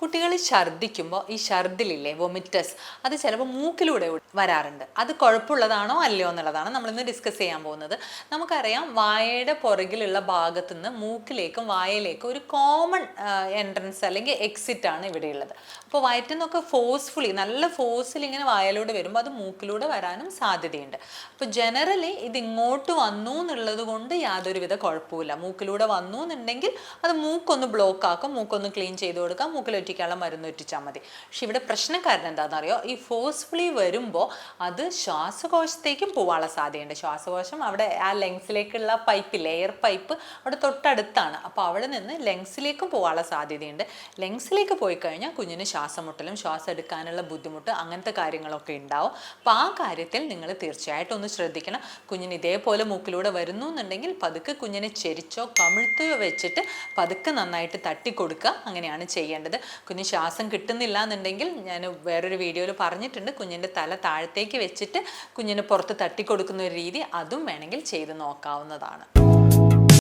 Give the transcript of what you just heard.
കുട്ടികൾ ഛർദ്ദിക്കുമ്പോൾ ഈ ഛർദിലില്ലേ വൊമിറ്റസ് അത് ചിലപ്പോൾ മൂക്കിലൂടെ വരാറുണ്ട്. അത് കുഴപ്പമുള്ളതാണോ അല്ലയോ എന്നുള്ളതാണ് നമ്മളിന്ന് ഡിസ്കസ് ചെയ്യാൻ പോകുന്നത്. നമുക്കറിയാം വായയുടെ പുറകിലുള്ള ഭാഗത്തു നിന്ന് മൂക്കിലേക്കും വായയിലേക്കും ഒരു കോമൺ എൻട്രൻസ് അല്ലെങ്കിൽ എക്സിറ്റ് ആണ് ഇവിടെയുള്ളത്. അപ്പോൾ വയറ്റിൽ നിന്നൊക്കെ ഫോഴ്സ്ഫുള്ളി നല്ല ഫോഴ്സിൽ ഇങ്ങനെ വായയിലൂടെ വരുമ്പോൾ അത് മൂക്കിലൂടെ വരാനും സാധ്യതയുണ്ട്. അപ്പോൾ ജനറലി ഇത് ഇങ്ങോട്ട് വന്നു എന്നുള്ളത് കൊണ്ട് യാതൊരുവിധ കുഴപ്പമില്ല മൂക്കിലൂടെ വന്നു എന്നുണ്ടെങ്കിൽ അത് മൂക്കൊന്ന് ബ്ലോക്ക് ആക്കും മൂക്കൊന്ന് ക്ലീൻ ചെയ്ത് കൊടുക്കാം മൂക്കിൽ ഒറ്റിക്കാനുള്ള മരുന്ന് ഒറ്റിച്ചാൽ മതി. പക്ഷെ ഇവിടെ പ്രശ്നം പ്രശ്നക്കാരൻ എന്താണെന്നറിയോ? ഈ ഫോഴ്സ്ഫുള്ളി വരുമ്പോൾ അത് ശ്വാസകോശത്തേക്കും പോകാനുള്ള സാധ്യതയുണ്ട്. ശ്വാസകോശം അവിടെ ആ ലെങ്സിലേക്കുള്ള പൈപ്പ് ലെയർ പൈപ്പ് അവിടെ തൊട്ടടുത്താണ്. അപ്പോൾ അവിടെ നിന്ന് ലെങ്സിലേക്കും പോകാനുള്ള സാധ്യതയുണ്ട്. ലെങ്സിലേക്ക് പോയി കഴിഞ്ഞാൽ കുഞ്ഞിന് ശ്വാസമുട്ടലും ശ്വാസം എടുക്കാനുള്ള ബുദ്ധിമുട്ട് അങ്ങനത്തെ കാര്യങ്ങളൊക്കെ ഉണ്ടാവും. അപ്പോൾ ആ കാര്യത്തിൽ നിങ്ങൾ തീർച്ചയായിട്ടും ഒന്ന് ശ്രദ്ധിക്കണം. കുഞ്ഞിന് ഇതേപോലെ മൂക്കിലൂടെ വരുന്നു എന്നുണ്ടെങ്കിൽ പതുക്കെ കുഞ്ഞിനെ ചെരിച്ചോ കമിഴ്ത്തോ വെച്ചിട്ട് പതുക്കെ നന്നായിട്ട് തട്ടി കൊടുക്കുക അങ്ങനെയാണ് ചെയ്യേണ്ടത്. കുഞ്ഞ് ശ്വാസം കിട്ടുന്നില്ല എന്നുണ്ടെങ്കിൽ ഞാൻ വേറൊരു വീഡിയോയിൽ പറഞ്ഞിട്ടുണ്ട്. കുഞ്ഞിന്റെ തല താഴത്തേക്ക് വെച്ചിട്ട് കുഞ്ഞിന് പുറത്ത് തട്ടിക്കൊടുക്കുന്ന ഒരു രീതി അതും വേണമെങ്കിൽ ചെയ്ത് നോക്കാവുന്നതാണ്.